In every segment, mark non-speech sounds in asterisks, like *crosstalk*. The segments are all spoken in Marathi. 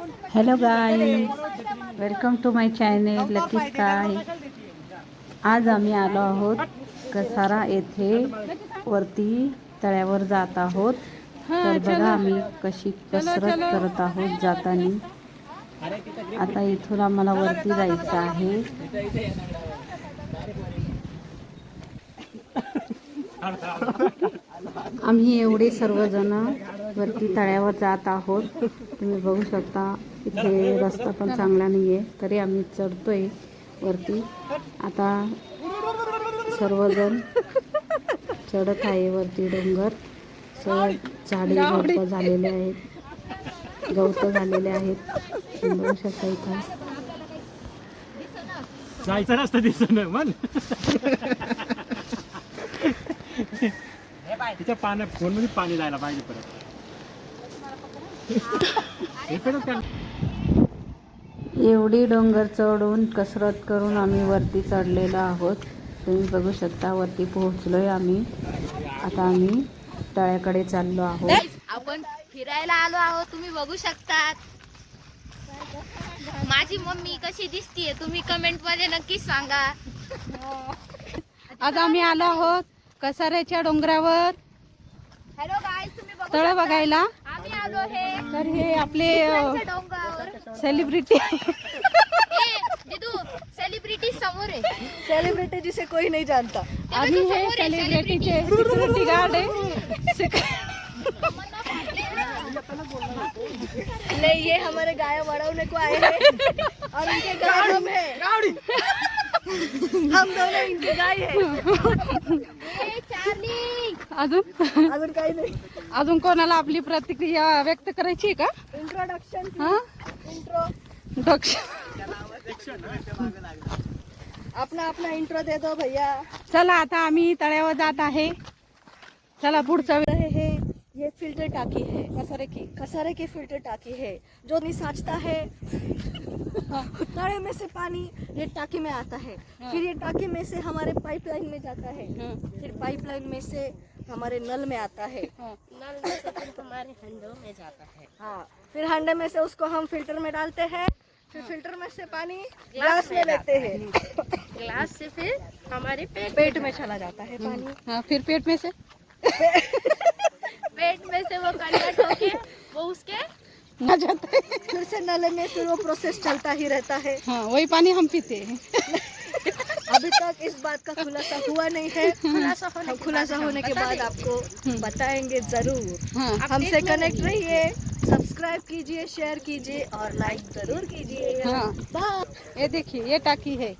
Hello guy welcome to my channel lucky sky आज आम्ही आलो आहोत कसारा येथे वरती तळ्यावर जात आहोत. तर बघा आम्ही कशी कसरत करत आहोत जाताना. आता इथून आम्हाला वरती जायचं आहे. आम्ही एवढे सर्वजण वरती तळ्यावर जात आहोत. तुम्ही बघू शकता इथे रस्ता पण चांगला नाही आहे तरी आम्ही चढतोय वरती. आता सर्वजण चढत आहे वरती डोंगर. सर्व झाडे गवत झालेले आहेत. गवत झालेले आहेत. बघू शकता इथं. जायचं रस्ता दिसत तिच्या पाण्या फोनमध्ये पाणी जायला पाहिजे परत. हे? एवढी डोंगर चढून कसरत करून आम्ही वरती चढलेलो आहोत. तुम्ही बघू शकता वरती पोहोचलोय आम्ही. आता आम्ही तळ्याकडे चाललो आहोत. आपण फिरायला आलो आहोत तुम्ही बघू शकतात. माझी मम्मी कशी दिसतीये तुम्ही कमेंटमध्ये नक्कीच सांगा. आज आम्ही आलो आहोत कसाऱ्याच्या डोंगरावर हॅलो गाईज तुम्ही बघू तळ. बघायला. आम्ही आलो हे तर हे आपले सेलिब्रिटी सेलिब्रिटी समोर आहे. सेलिब्रिटी जिसे कोई नहीं जानता. आणि हे सेलिब्रिटीचे सिक्युरिटी गार्ड आहे. सिक- नहीं ये हमारे गाय बढ़ाने को आए हैं और इनके गाय हम हैं. हम दोनों इनके गाय हैं अजून? अजून काही नाही. अजून कोणाला आपली प्रतिक्रिया व्यक्त करायची आहे का? इंट्रोडक्शन हा? इंट्रो अपना अपना इंट्रो दे दो भैया. चला आता आम्ही तळ्यावर जात आहे. चला पुढचा फ़िल्टर टाकी है कसारे की खसारे की फ़िल्टर टाकी है जो निसाचता है। तड़े में से पानी ये टाकी में आता है। फिर ये टाकी में से हमारे पाइपलाइन में जाता है। फिर पाइपलाइन में से हमारे नल में आता है। नल में से फिर हमारे हंडों में जाता है। हाँ फिर हंडे में से उसको हम फ़िल्टर में डालते हैं। फिर फ़िल्टर में से पानी ग्लास में लेते हैं। ग्लास से फिर हमारे पेट पेट में चला जाता है। पानी। हाँ फिर पेट में से? *laughs* पेट में से वो कन्वर्ट होके वो उसके आ जाता। है फिर से नल में फिर वो प्रोसेस चलता ही रहता है। हाँ वही पानी हम पीते हैं। अभी तक इस बात का खुलासा हुआ नहीं है। खुलासा होने खुलासा होने के बाद आपको बताएँगे ज़रूर। हाँ। हमसे कनेक्ट रहिए सब्सक्राइब कीजिए शेयर कीजिए और लाइक ज़रूर कीजिए। हाँ। ये देखिए ये टाकी है।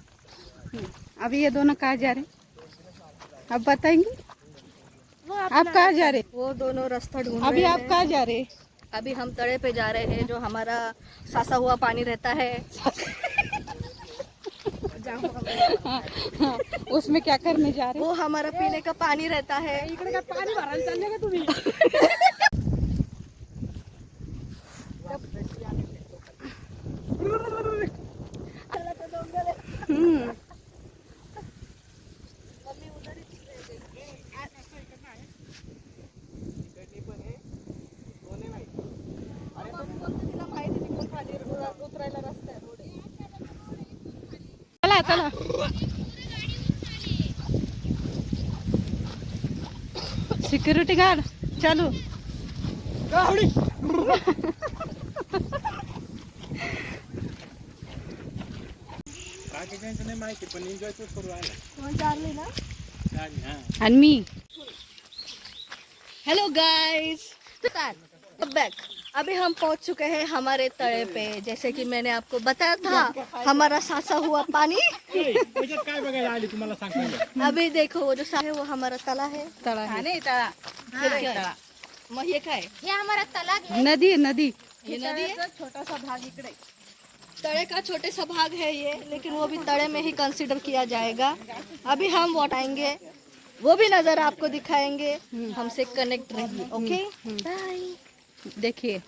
अभी ये दोनों कहा जा रहे अब बताएँगे? आप कहाँ जा रहे? वो दोनों रास्ता ढूंढ अभी आप कहाँ जा रहे? अभी हम तड़े पे जा रहे हैं जो हमारा सासा हुआ पानी रहता है। हाँ, हाँ, उसमें क्या करने जा रहे? वो हमारा पीने का पानी रहता है। पानी भरायला चालले का तुम्ही चला। चला सिक्युरिटी गार्ड चालू. बाकी त्यांचं नाही माहिती पण एन्जॉय तूच करू आहे ना चालेल, हा. आणि मी हेलो गाइस बैक अभी हम पहुँच चुके हैं हमारे तड़े पे। जैसे कि मैंने आपको बताया था हमारा सासा हुआ पानी। अभी देखो वो जो सा है वो हमारा तला है? मग हे काय? हे हमारा तलाक है नदी आहे, नदी. ये नदी है छोटा सा भाग इकड़े. तड़े का छोटे सा भाग है ये लेकिन वो भी तड़े में ही कंसीडर किया जाएगा। अभी हम वोट आएँगे वो भी नज़र आपको दिखाएँगे। हमसे कनेक्ट रहिए ओके बाय देखिए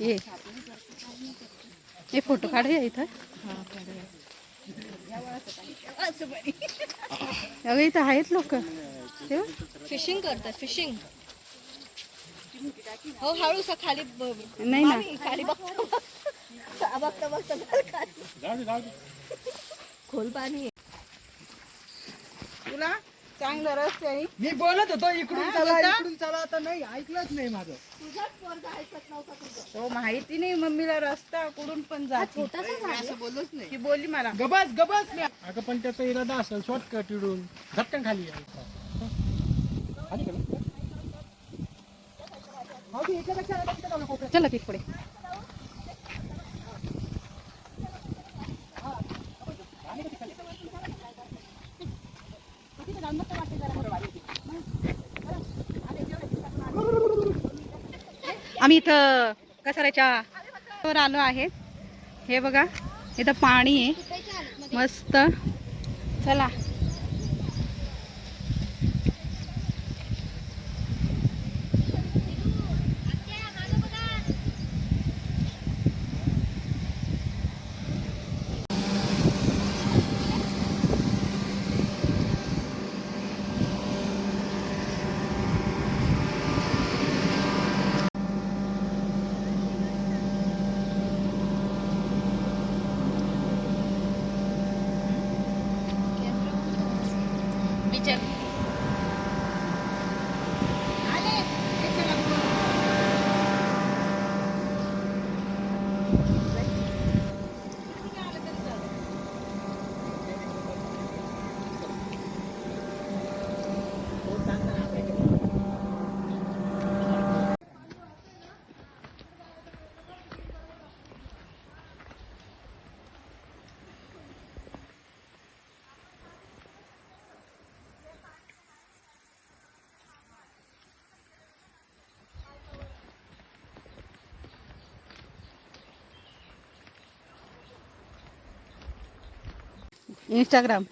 ये। ये फोटो काढ या इथं अगं इथं आहेत लोक फिशिंग करतात फिशिंग हो हळूसा खाली ब- नाही ना। खाली बघ बघता खाली. खोल पाणी तुला चांगलं रस्ते आहे. मी बोलत होतो इकडून हा, चला? इकडून चला. आता नाही ऐकलंच नाही माझं. तुझाच पोरगा ऐकत नव्हता तुझं. तो माहिती नाही मम्मीला रस्ता कुठून पण जाते झाड असं बोललोच नाही. ती बोलली मला. गबस गबस. मी अगं पण त्याचा इरादा असेल शॉर्टकट इडून. झटकन खाली का? हो. चला तिकडे पुढे आम्ही इथं कसाऱ्याच्या वर आलो आहे. हे बघा इथं पाणी आहे. मस्त. चला. Здравствуйте. इंस्टाग्राम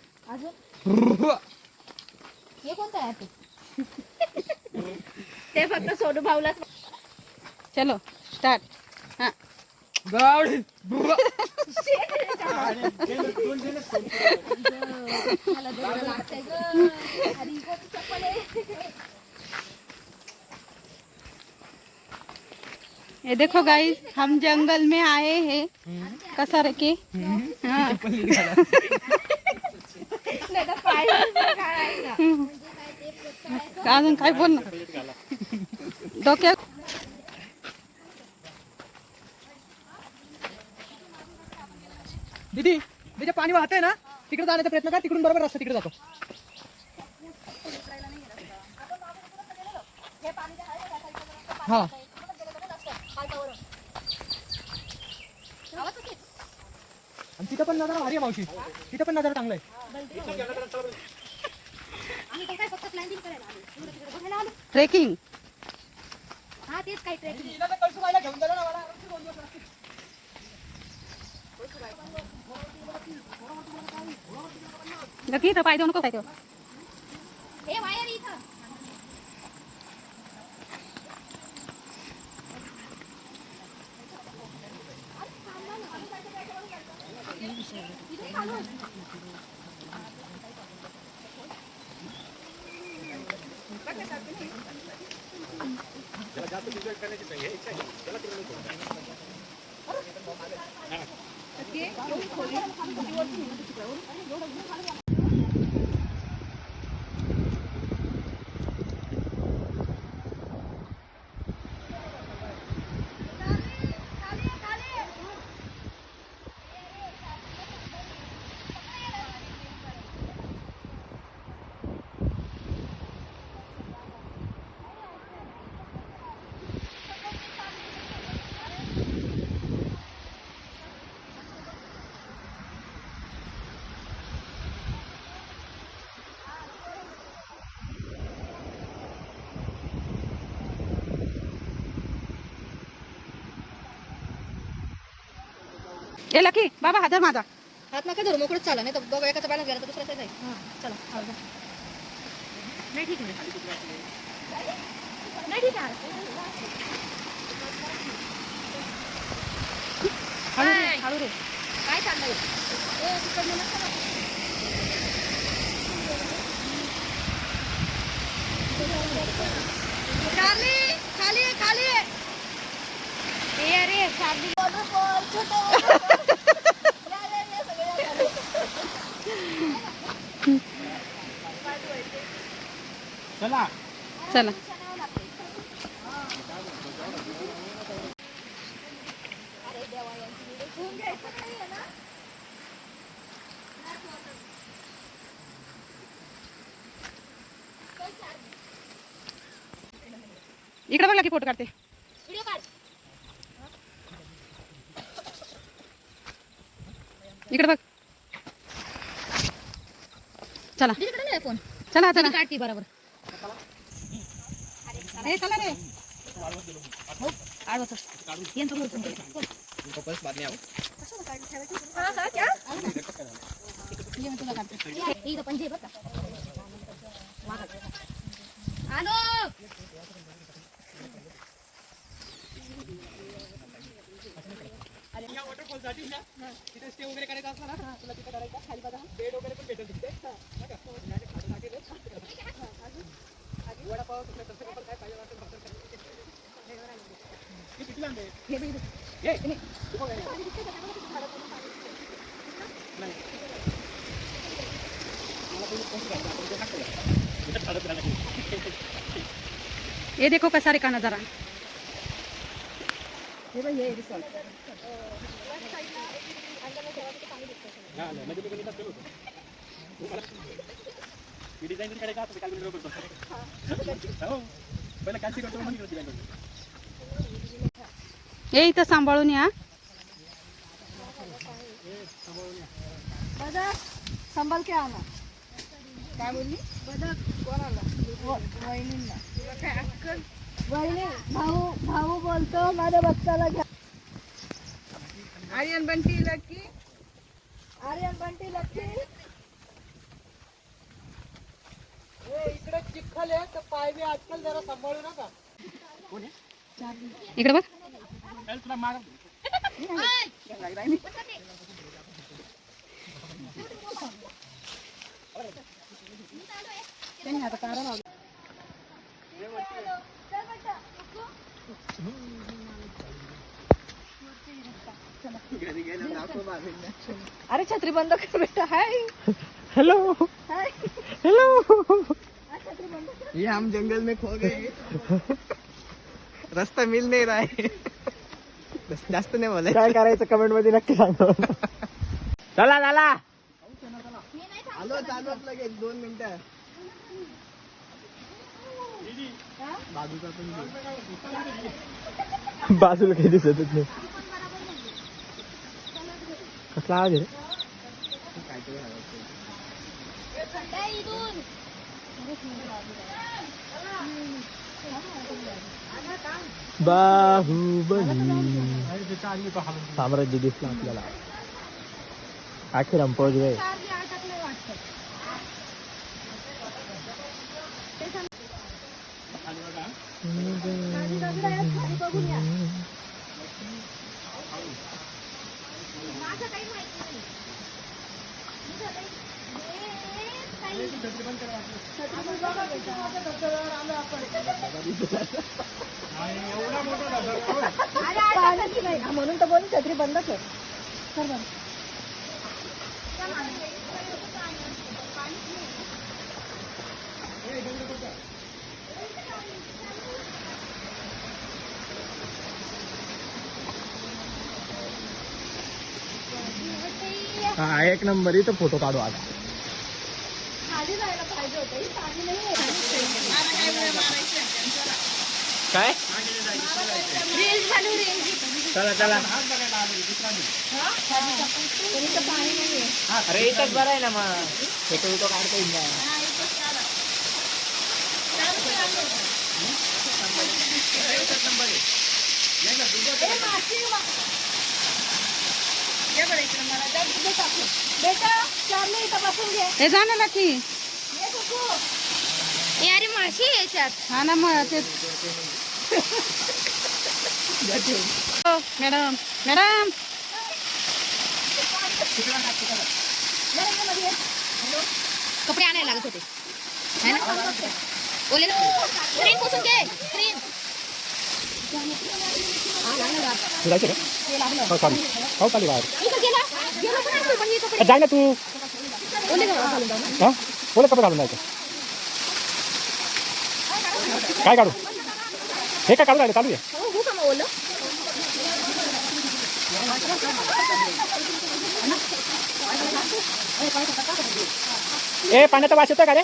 हे कोणतं ऍप *laughs* ते फक्त सोडू भाऊलाच चलो स्टार्ट हां. आहे? ये देखो गाइस हम जंगल में आए हैं. कसारे के हाँ नाही तर पाय काढायचा. अजून काय बोल ना डोक्यात दीदी तिथे पाणी वाहतंय ना तिकडे जाण्याचा प्रयत्न कर तिकडून बरोबर रस्ता तिकडे जातो. हा. आणि तिथं पण नजारा भारी आहे मावशी. तिथं पण नजारा चांगला आहे. आम्ही तर काय फक्त प्लॅनिंग करायला आलो. एवढं तिकडे बघायला आलो. ट्रेकिंग हा तेच काय ट्रेकिंग. नक्की इथं पाय देऊ नको काय तेव्हा हे वायर इथं. करण्याची ए लकी बाबा हादर माझा. हात नका धरू मोकळच चाला नाही तर दोघं एकाचा बॅलन्स गेला तर दुसऱ्याचा जाईल चला हा, जा. नाही ठीक आहे. नाही ठीक आहे. हळू रे हळू रे. काय चाललंय? ए, तिकडनं नका ना. खाली खाली खाली अरे चार्जिंग चला. इकडे बघला की फोटो काढते. व्हिडिओ काढ. इकडे बघ. चला. तिकडे नाही फोन चला चला. काढते बरोबर. ए, चला रे. इथं आलो या वॉटरफॉलसाठी ना तिथे स्टे वगैरे करायचा असला ना तुला तिथे करायचा खाली बघा. बेड वगैरे पण भेटेल तिथे वडापाव तुला तसं पण काय. हे? हे, हे, हे. का? ये देखो कैसा रे का नजारा हा, नाही, म्हणजे मी कधी टाकलं होतं. तू मला- मी डिझाईन काल करतो. हो. पहिलं करतो ए इथं सांभाळून या बदक संभल के आना काय बोलली बदक कोणाला वहिनींना वहिनी भाऊ भाऊ बोलतो माझ्या बच्चाला घ्या आर्यन बंटी लक्की आर्यन बंटी लक्की चिखल आहे तर पाय बी आजकाल जरा सांभाळू नका. इकडे बघ. अरे छत्री बंद कर बेटा. हाय. Hello hi. हेलो ये हम जंगल में खो गए। रास्ता मिल नहीं रहा है। बस जास्त नाही बोलाय काय करायचं कमेंटमध्ये नक्की सांगा. चला चला. आलो चालू लगेच दोन मिनिटं. बाजूचा पण बाजूला काही दिसतच नाही. कसला आवाज आहे? बाहुबली. साम्राज्य दिसलं आपल्याला. आखिर हम पहुंच गए पाण्याची नाही. म्हणून तर बोलू छत्री बंद कर कर बंद. हा एक नंबर इथं फोटो काढू आता खाली जायला पाहिजे होतं ही पाणी नाही आहे. काय? चालू चला. चला अरे इथंच बरं आहे ना मग. फोटो विटो काढता येईल ना ये बरं ए अरे माशी याच्यात. हा ना मग ते हो, मॅडम मॅडम. कपडे आणायला लागत होते. है ना? ओले स्क्रीन पुसून घे स्क्रीन फिरायचं का हो चालू हो चालू बाहेर इथं गेला गेला पण असतो पण हे. कपडे जाय ना तू. ओले घालून जाऊ ना. हा? बोला कपडे घालून जायचं. काय काढू? हे काय काढू राहिले? चालू आहे. हो हो ए पाण्याचा वास येतो का रे?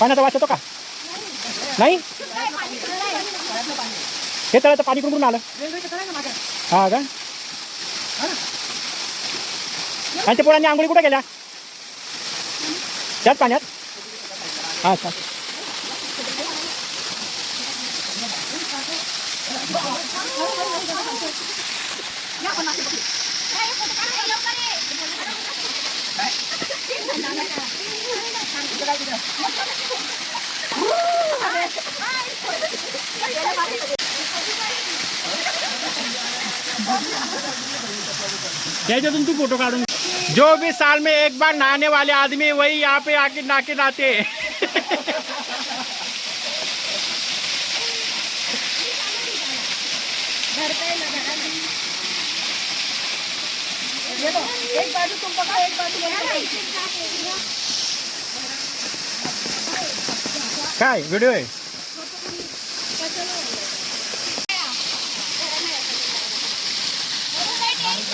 पाण्याचा वास येतो का? नाही? हे तळ्याचं पाणी कुठून आलं? हा का? आणि ते पोरांनी आंघोळी कुठे गेल्या त्याच पाण्यात? हा अच्छा तुम, तू फ़ोटो काढून जो भी साल में एक बार नहाने वाले आदमी वही यहाँ पे आके नाके नहाते एक बाजू तुम एक बाजू काय? व्हिडिओ आहे.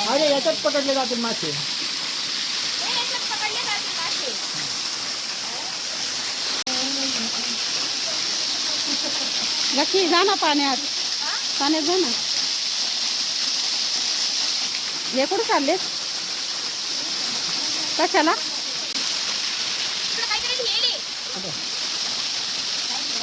अरे याच्यात पकडले जातील मासे. लक्ष्मी जा ना पाण्यात. पाण्यात जा ना. हे कुठं चाललेत? कशाला?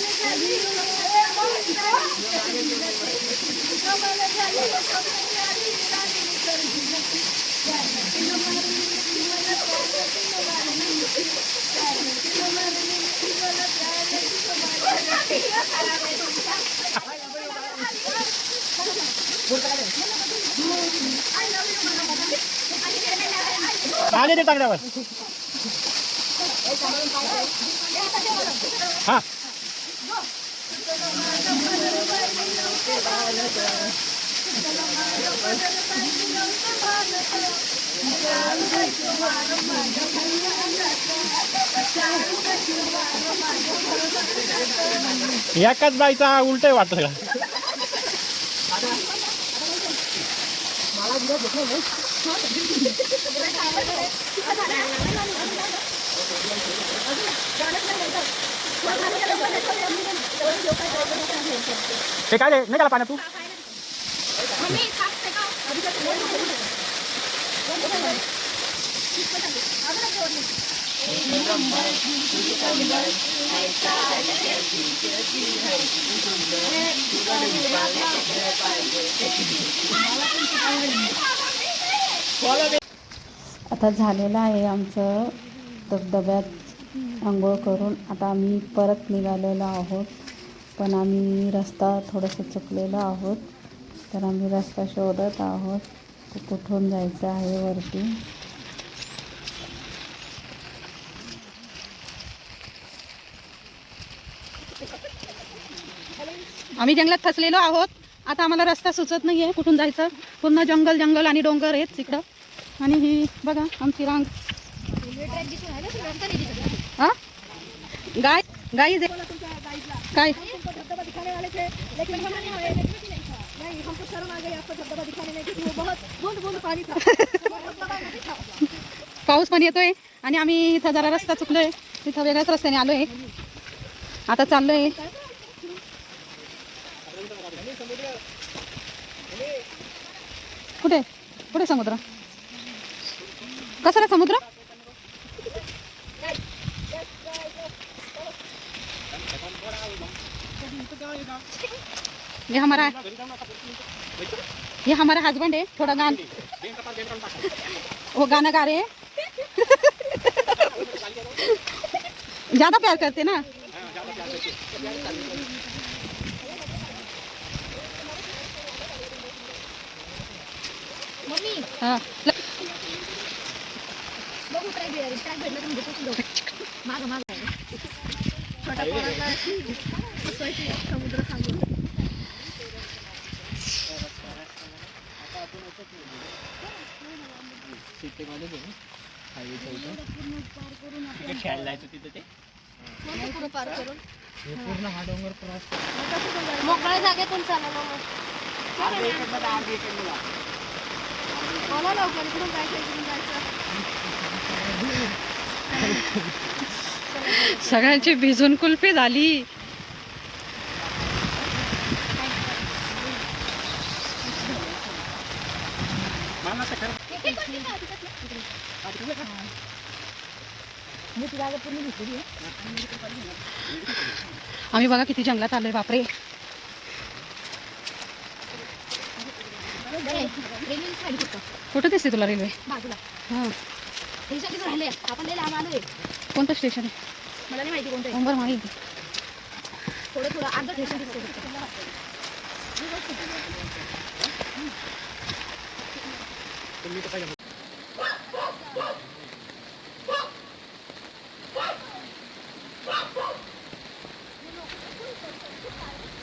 तो हा. जा खाली तिकडे. आले ते टाकल्यावर हा एकाच बाईचा उलट वाटत का ते काय रे? नाही गेला पाण्यात तू? आता झालेलं आहे आमचं धबधब्यात आंघोळ करून आता आम्ही परत निघालेलो आहोत. पण आम्ही रस्ता थोडंसं चुकलेलो आहोत. तर आम्ही रस्ता शोधत आहोत. तर कुठून जायचं आहे वरती? आम्ही जंगलात फसलेलो आहोत. आता आम्हाला रस्ता सुचत नाही आहे कुठून जायचं. पूर्ण जंगल जंगल आणि डोंगर आहेत तिकडं. आणि ही बघा आमची रांग. हा? गाय गाई काय? पाऊस पण येतोय आणि आम्ही इथं जरा रस्ता चुकलोय. तिथं वेगळ्याच रस्त्याने आलोय. आता चाललोय. कुठे? कुठे समुद्र? कसं रे समुद्र? ये हमारा ये हमारा हस्बैंड है थोड़ा गान। वो गाना गा रहे हैं। ज़्यादा प्यार करते ना। हा। ट्रॅक आहे. खेळायला जायचं तिथं ते पार करून पूर्ण हा डोंगर क्रॉस मोकळ्या जागेतून चाला ना मग लवकर इकडून जायचं इकडून जायचं सगळ्यांची भिजून कुल्फी झाली आम्ही बघा किती जंगलात आलोय बापरे. कुठं दिसते तुला रेल्वे? हां. कोणतं स्टेशन आहे? मला नाही माहिती कोणतं माहिती थोडं थोडं अर्धा स्टेशन दिसतंय फक्त.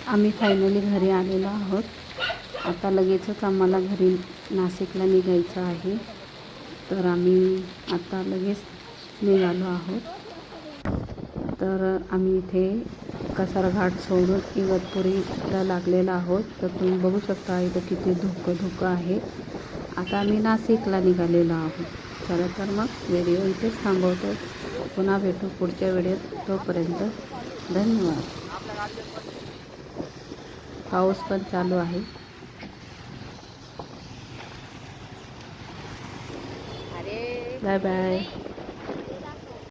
आम्ही फायनली घरी आलेलो आहोत. आता लगेचच आम्हाला घरी नाशिकला निघायचं आहे. तर आम्ही आता लगेच निघालो आहोत. तर आम्ही इथे कसारघाट सोडून इगतपुरीला लागलेलो आहोत. तर तुम्ही बघू शकता इथं किती धुकं धुकं आहे. आता आम्ही नाशिकला निघालेलो आहोत. चला तर मग व्हिडिओ इथेच थांबवतो. पुन्हा भेटू पुढच्या व्हिडिओत तोपर्यंत धन्यवाद. पाऊस पण चालू आहे. Bye bye.